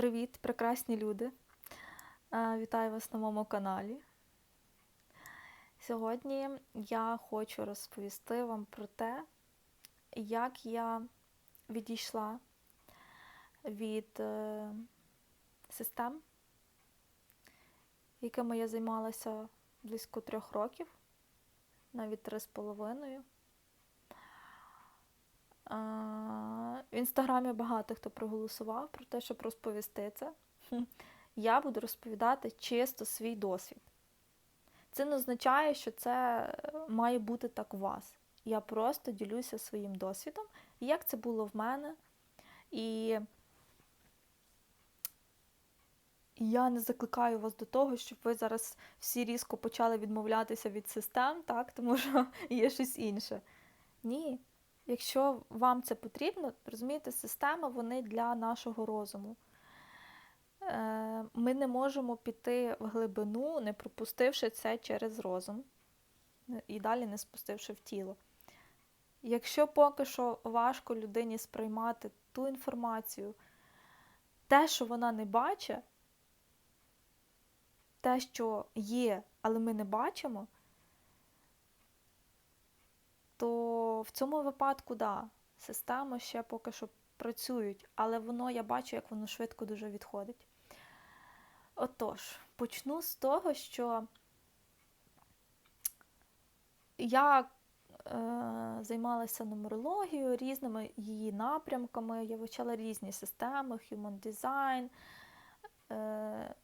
Привіт, прекрасні люди! Е, Вітаю вас на моєму каналі. Сьогодні я хочу розповісти вам про те, як я відійшла від е, систем, якими я займалася близько трьох років, навіть три з половиною. В інстаграмі багато хто проголосував про те, щоб розповісти це. Я буду розповідати чисто свій досвід. Це не означає, що це е, має бути так у вас. Я просто ділюся своїм досвідом, як це було в мене. І я не закликаю вас до того, щоб ви зараз всі різко почали відмовлятися від систем, так? тому що є щось інше. Ні. Якщо вам це потрібно, розумієте, системи вони для нашого розуму. Е, Ми не можемо піти в глибину, не пропустивши це через розум і далі не спустивши в тіло. Якщо поки що важко людині сприймати ту інформацію, те, що вона не бачить, те, що є, але ми не бачимо, то в цьому випадку, да, системи ще поки що працюють, але воно, я бачу, як воно швидко дуже відходить. Отож, почну з того, що я е, займалася нумерологією, різними її напрямками, я вивчала різні системи, Human Design, е,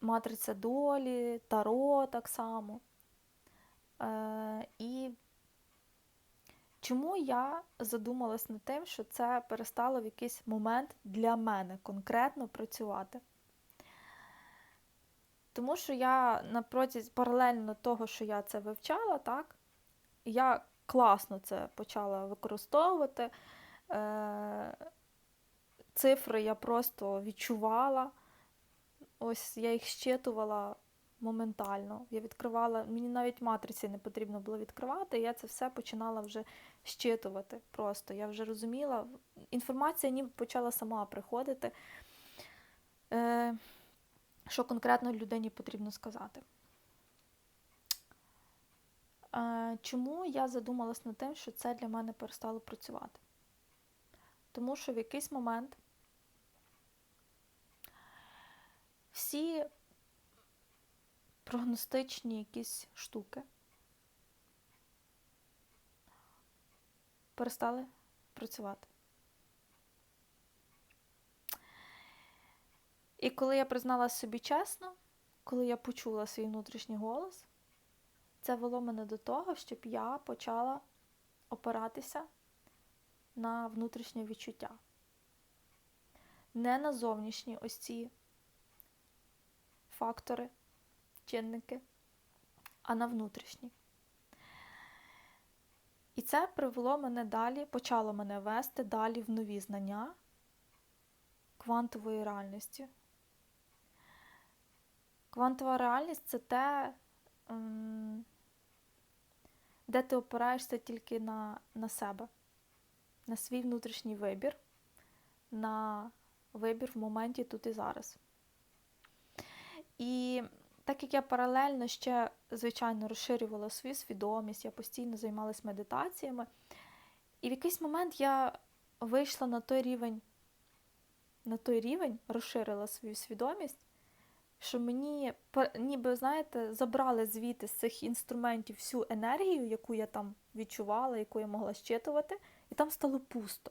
матриця долі, таро так само. Е, і чому я задумалась над тим, що це перестало в якийсь момент для мене конкретно працювати? Тому що я на протязі паралельно того, що я це вивчала, так, я класно це почала використовувати. Е, Цифри я просто відчувала. Ось я їх щитувала моментально. Я відкривала, мені навіть матриці не потрібно було відкривати, я це все починала вже щитувати. Просто я вже розуміла, інформація ніби почала сама приходити, е, що конкретно людині потрібно сказати. Е, чому я задумалась над тим, що це для мене перестало працювати? Тому що в якийсь момент всі прогностичні якісь штуки перестали працювати. І коли я призналася собі чесно, коли я почула свій внутрішній голос, це вело мене до того, щоб я почала опиратися на внутрішнє відчуття. Не на зовнішні ось ці фактори, чинники, а на внутрішні. І це привело мене далі, почало мене вести далі в нові знання квантової реальності. Квантова реальність це те, де ти опираєшся тільки на, на себе, на свій внутрішній вибір, на вибір в моменті тут і зараз. І так як я паралельно ще, звичайно, розширювала свою свідомість, я постійно займалась медитаціями, і в якийсь момент я вийшла на той рівень, на той рівень, розширила свою свідомість, що мені, ніби, знаєте, забрали звідти з цих інструментів всю енергію, яку я там відчувала, яку я могла щитувати, і там стало пусто.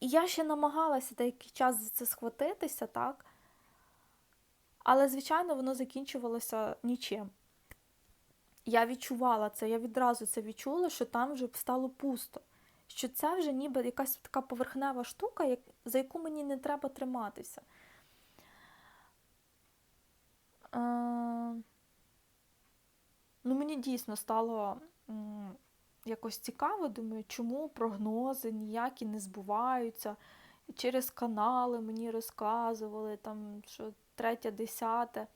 І я ще намагалася деякий час за це схватитися, так? Але, звичайно, воно закінчувалося нічим. Я відчувала це, я відразу це відчула, що там вже стало пусто. Що це вже ніби якась така поверхнева штука, за яку мені не треба триматися. Е, ну, Мені дійсно стало якось цікаво, думаю, чому прогнози ніякі не збуваються. Через канали мені розказували, там, що третє, десяте.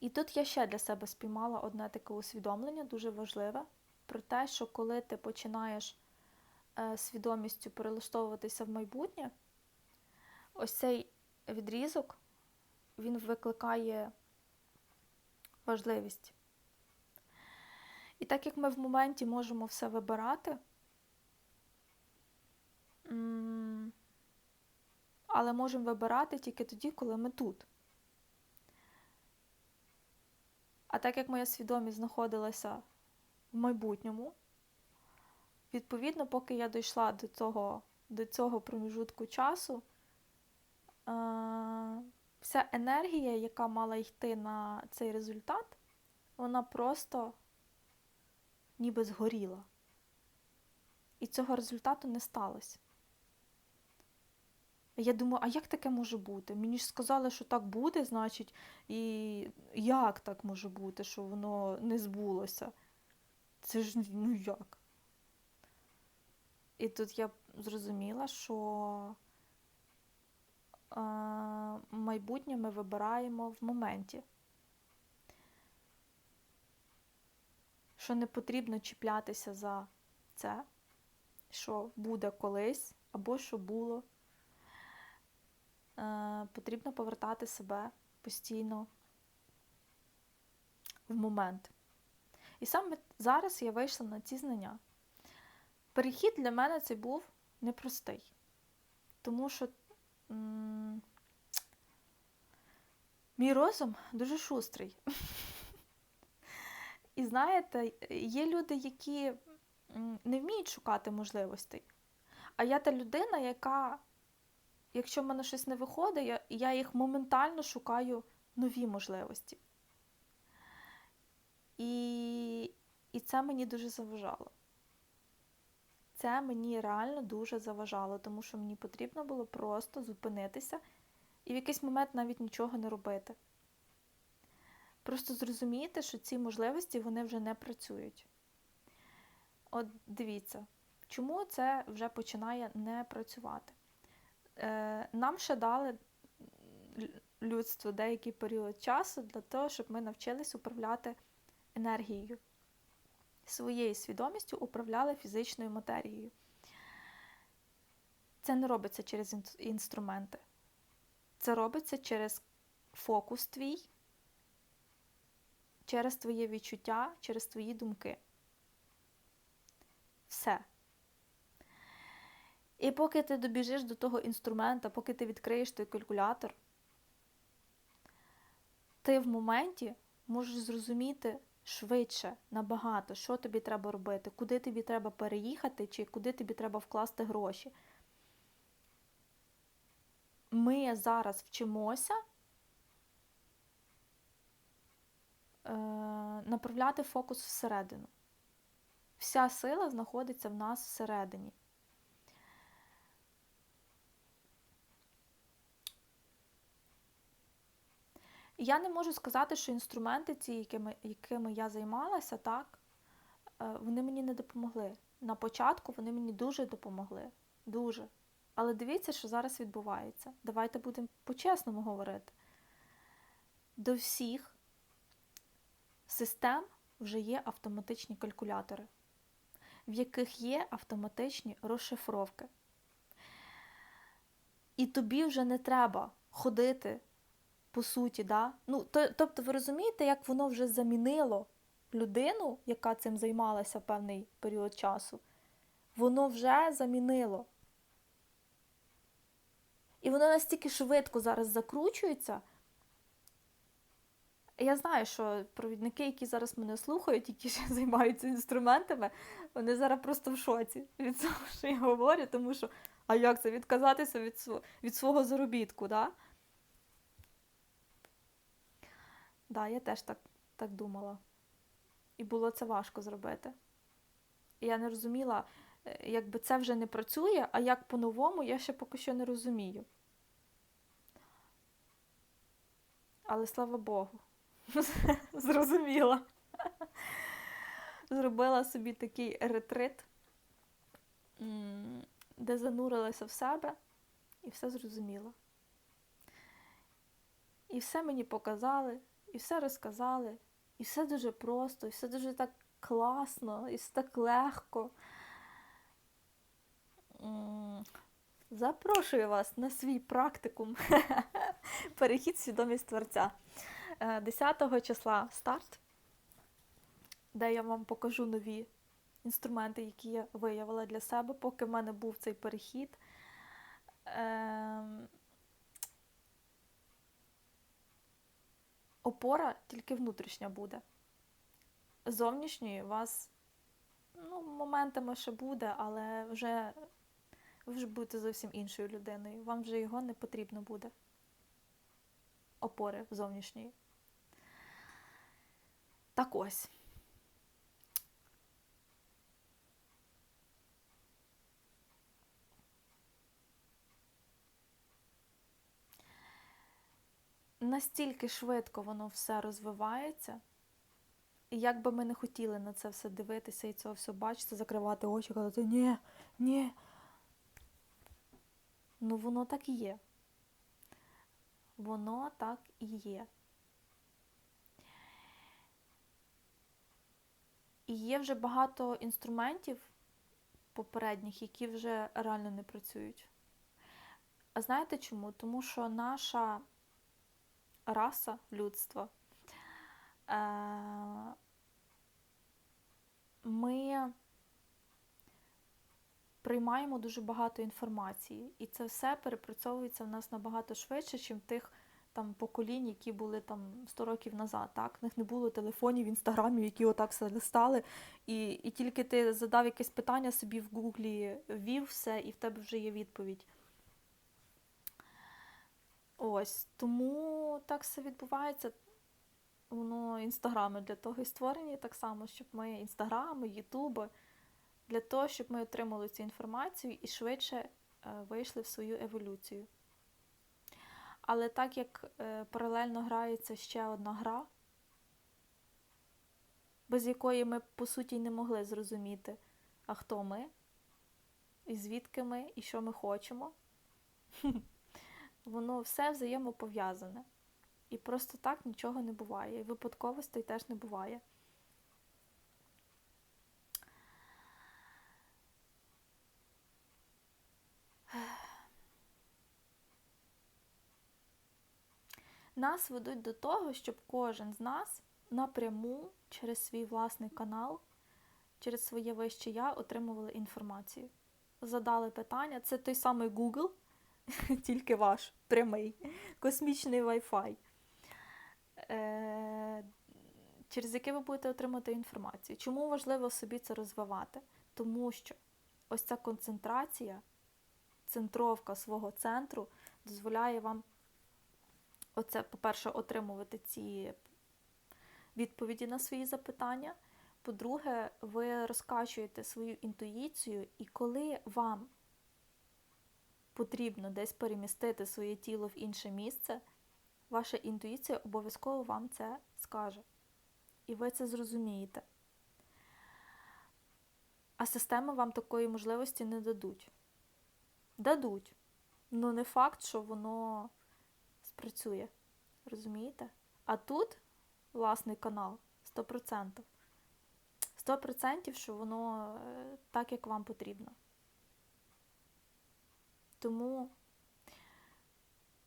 І тут я ще для себе спіймала одне таке усвідомлення, дуже важливе, про те, що коли ти починаєш е, свідомістю перелаштовуватися в майбутнє, ось цей відрізок він викликає важливість. І так як ми в моменті можемо все вибирати, але можемо вибирати тільки тоді, коли ми тут. А так як моя свідомість знаходилася в майбутньому, відповідно, поки я дійшла до цього, до цього проміжутку часу, вся енергія, яка мала йти на цей результат, вона просто ніби згоріла. І цього результату не сталося. Я думаю, а як таке може бути? Мені ж сказали, що так буде, значить, і як так може бути, що воно не збулося? Це ж ну як? І тут я зрозуміла, що е, майбутнє ми вибираємо в моменті. Що не потрібно чіплятися за це, що буде колись, або що було. Е, потрібно повертати себе постійно в момент. І саме зараз я вийшла на ці знання. Перехід для мене це був непростий, тому що м мій розум дуже шустрий. І знаєте, є люди, які не вміють шукати можливостей. А я та людина, яка якщо в мене щось не виходить, я, їх моментально шукаю нові можливості. І, І це мені дуже заважало. Це мені реально дуже заважало, тому що мені потрібно було просто зупинитися і в якийсь момент навіть нічого не робити. Просто зрозуміти, що ці можливості вони вже не працюють. От дивіться, чому це вже починає не працювати? Е, нам ще дали людство деякий період часу для того, щоб ми навчились управляти енергією. Своєю свідомістю управляли фізичною матерією. Це не робиться через інструменти. Це робиться через фокус твій, через твоє відчуття, через твої думки. Все. І поки ти добіжиш до того інструмента, поки ти відкриєш той калькулятор, ти в моменті можеш зрозуміти швидше, набагато, що тобі треба робити, куди тобі треба переїхати, чи куди тобі треба вкласти гроші. Ми зараз вчимося е, направляти фокус всередину. Вся сила знаходиться в нас всередині. Я не можу сказати, що інструменти, ці, якими якими я займалася, так, е, вони мені не допомогли. На початку вони мені дуже допомогли. Дуже. Але дивіться, що зараз відбувається. Давайте будемо по-чесному говорити. До всіх систем вже є автоматичні калькулятори, в яких є автоматичні розшифровки. І тобі вже не треба ходити по суті. Да? Ну, то, Тобто, ви розумієте, як воно вже замінило людину, яка цим займалася певний період часу, воно вже замінило. І воно настільки швидко зараз закручується. Я знаю, що провідники, які зараз мене слухають, які ще займаються інструментами, вони зараз просто в шоці від того, що я говорю, тому що, а як це відказатися від від свого заробітку? Да? Да, я теж так, так думала. І було це важко зробити. І я не розуміла, е, якби це вже не працює, а як по-новому, я ще поки що не розумію. Але слава Богу, зрозуміла. Зробила собі такий ретрит, де занурилася в себе і все зрозуміла. І все мені показали, і все розказали, і все дуже просто, і все дуже так класно, і все так легко. запрошую вас на свій практикум Перехід свідомість творця. Е, 10 числа старт, де я вам покажу нові інструменти, які я виявила для себе, поки в мене був цей перехід. Опора тільки внутрішня буде. Зовнішньої вас ну, моментами ще буде, але вже ви вже будете зовсім іншою людиною. Вам вже його не потрібно буде. Опори зовнішньої. Так ось. Настільки швидко воно все розвивається, і як би ми не хотіли на це все дивитися і цього все бачити, закривати очі, казати ні, ні. Ну воно так і є. Воно так і є. І є вже багато інструментів попередніх, які вже реально не працюють. А знаєте чому? Тому що наша раса людства, е, ми приймаємо дуже багато інформації, і це все перепрацьовується в нас набагато швидше, ніж тих там поколінь, які були там 100 років назад. Так? В них не було телефонів, інстаграмів, які отак все листали. І, і тільки ти задав якесь питання собі в гуглі, ввів все, і в тебе вже є відповідь. Ось, тому так все відбувається. Воно інстаграми для того і створені так само, щоб ми інстаграми, ютуби, для того, щоб ми отримали цю інформацію і швидше е, вийшли в свою еволюцію. Але так як е, паралельно грається ще одна гра, без якої ми, по суті, не могли зрозуміти, а хто ми, і звідки ми, і що ми хочемо, воно все взаємопов'язане. І просто так нічого не буває. І випадковостей теж не буває. Нас ведуть до того, щоб кожен з нас напряму через свій власний канал, через своє вище я отримували інформацію. Задали питання, це той самий Google, тільки ваш прямий, космічний Wi-Fi, е, через який ви будете отримати інформацію. Чому важливо собі це розвивати? Тому що ось ця концентрація, центровка свого центру дозволяє вам оце, по-перше, отримувати ці відповіді на свої запитання. По-друге, ви розкачуєте свою інтуїцію, і коли вам потрібно десь перемістити своє тіло в інше місце, ваша інтуїція обов'язково вам це скаже. І ви це зрозумієте. А системи вам такої можливості не дадуть. Дадуть. Ну не факт, що воно спрацює. Розумієте? А тут власний канал 100%. 100%, що воно е, так, як вам потрібно. Тому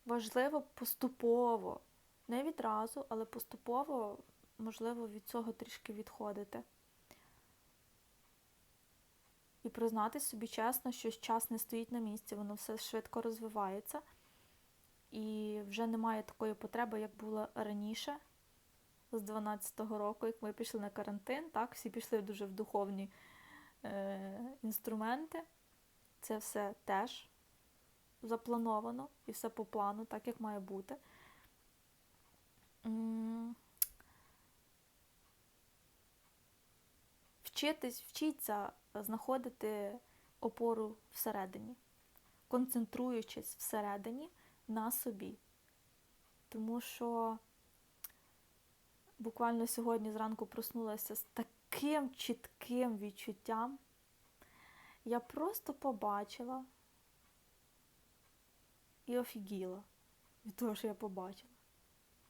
важливо поступово, не відразу, але поступово, можливо, від цього трішки відходити. І признати собі чесно, що час не стоїть на місці, воно все швидко розвивається. І вже немає такої потреби, як було раніше, з 12-го року, як ми пішли на карантин, так, всі пішли дуже в духовні е, інструменти. Це все теж заплановано і все по плану, так як має бути. Вчитись, вчіться знаходити опору всередині, концентруючись всередині на собі. Тому що буквально сьогодні зранку проснулася з таким чітким відчуттям. Я просто побачила і офігіла від того, що я побачила.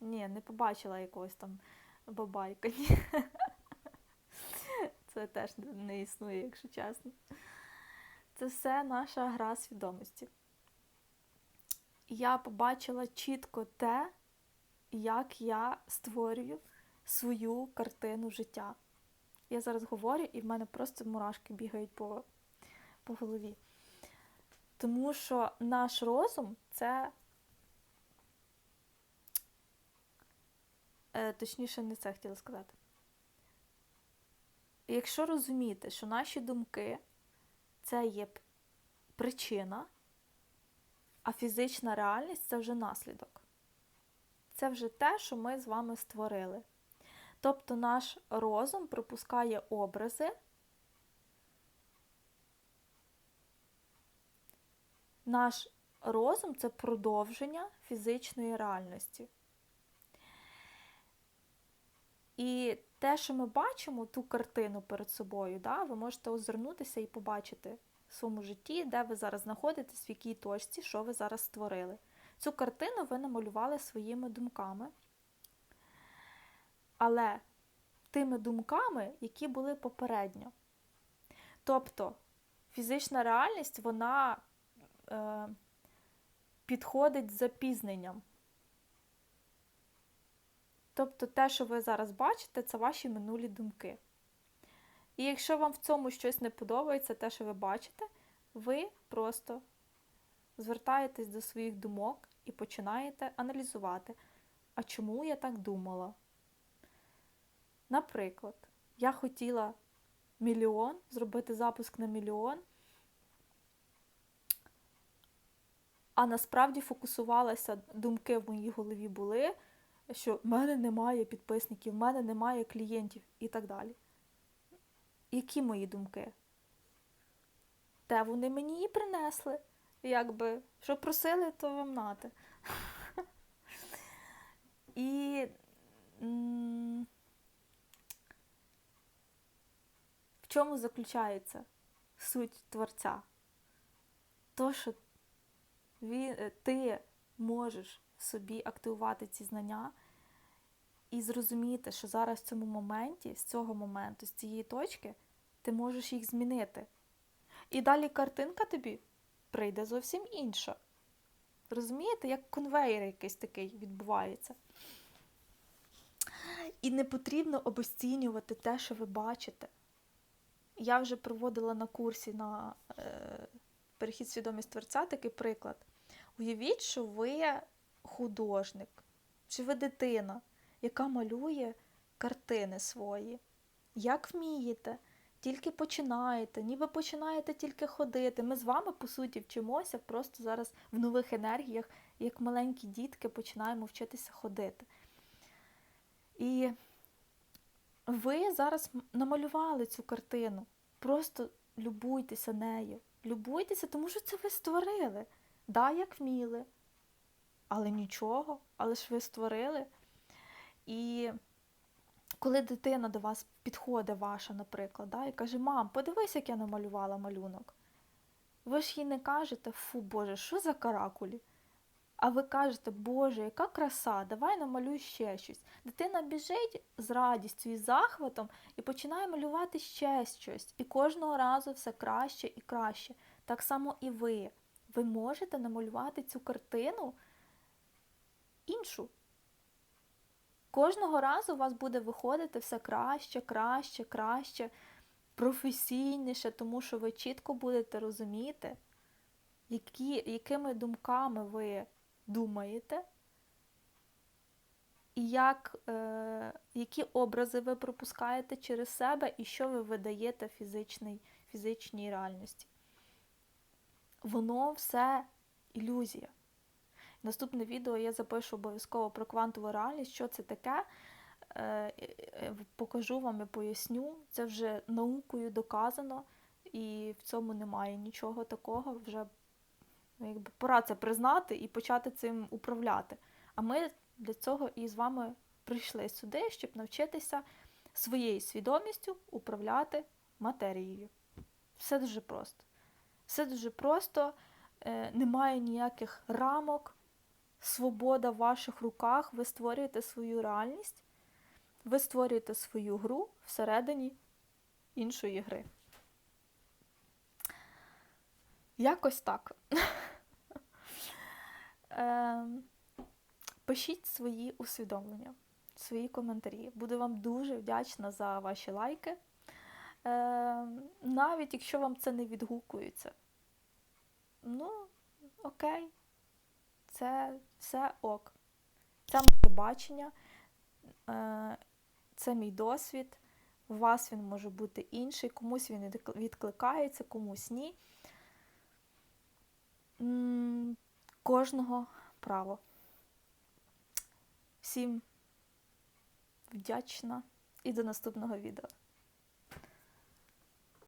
Ні, не побачила якогось там бабайка. Ні. Це теж не існує, якщо чесно. це все наша гра свідомості. Я побачила чітко те, як я створюю свою картину життя. Я зараз говорю, і в мене просто мурашки бігають по, по голові. Тому що наш розум це. Е, точніше, не це хотіла сказати. Якщо розуміти, що наші думки це є причина, а фізична реальність це вже наслідок. Це вже те, що ми з вами створили. Тобто наш розум пропускає образи, наш розум це продовження фізичної реальності. І те, що ми бачимо, ту картину перед собою, да, ви можете озирнутися і побачити в своєму житті, де ви зараз знаходитесь, в якій точці, що ви зараз створили. Цю картину ви намалювали своїми думками, але тими думками, які були попередньо. Тобто фізична реальність, вона підходить з запізненням. Тобто те, що ви зараз бачите, це ваші минулі думки. І якщо вам в цьому щось не подобається, те, що ви бачите, ви просто звертаєтесь до своїх думок і починаєте аналізувати, а чому я так думала? Наприклад, я хотіла мільйон, зробити запуск на мільйон, а насправді фокусувалася, думки в моїй голові були що в мене немає підписників, в мене немає клієнтів і так далі. Які мої думки? Те вони мені і принесли. Якби, що просили, то вам нати. І в чому заключається суть творця? То, що він, ти можеш собі активувати ці знання і зрозуміти, що зараз в цьому моменті, з цього моменту, з цієї точки, ти можеш їх змінити. І далі картинка тобі прийде зовсім інша. Розумієте, як конвейер якийсь такий відбувається. І не потрібно обесцінювати те, що ви бачите. Я вже проводила на курсі на е, перехід свідомість творця такий приклад. Уявіть, що ви художник, чи ви дитина, яка малює картини свої. Як вмієте, тільки починаєте, ніби починаєте тільки ходити. Ми з вами, по суті, вчимося просто зараз в нових енергіях, як маленькі дітки починаємо вчитися ходити. І ви зараз намалювали цю картину. Просто любуйтеся нею. Любуйтеся, тому що це ви створили. Да, як вміли але нічого, але ж ви створили. І коли дитина до вас підходить ваша, наприклад, да, і каже, мам, подивись, як я намалювала малюнок. Ви ж їй не кажете, фу Боже, що за каракулі? А ви кажете, Боже, яка краса, давай намалюй ще щось. Дитина біжить з радістю і захватом і починає малювати ще щось. І кожного разу все краще і краще. Так само і ви. Ви можете намалювати цю картину іншу. Кожного разу у вас буде виходити все краще, краще, краще, професійніше, тому що ви чітко будете розуміти, які, якими думками ви думаєте, і як, е, які образи ви пропускаєте через себе і що ви видаєте фізичній, фізичній реальності. Воно все ілюзія. Наступне відео я запишу обов'язково про квантову реальність, що це таке. Е, покажу вам і поясню. Це вже наукою доказано, і в цьому немає нічого такого. Вже ну, якби, пора це признати і почати цим управляти. А ми для цього і з вами прийшли сюди, щоб навчитися своєю свідомістю управляти матерією. Все дуже просто. Все дуже просто, е, немає ніяких рамок свобода в ваших руках, ви створюєте свою реальність, ви створюєте свою гру всередині іншої гри. Якось так. Ем, Пишіть свої усвідомлення, свої коментарі. Буду вам дуже вдячна за ваші лайки. Ем, Навіть якщо вам це не відгукується. Ну, окей, це все ок. Це моє бачення, е, це мій досвід. У вас він може бути інший, комусь він відкликається, комусь ні. Кожного право. Всім вдячна і до наступного відео.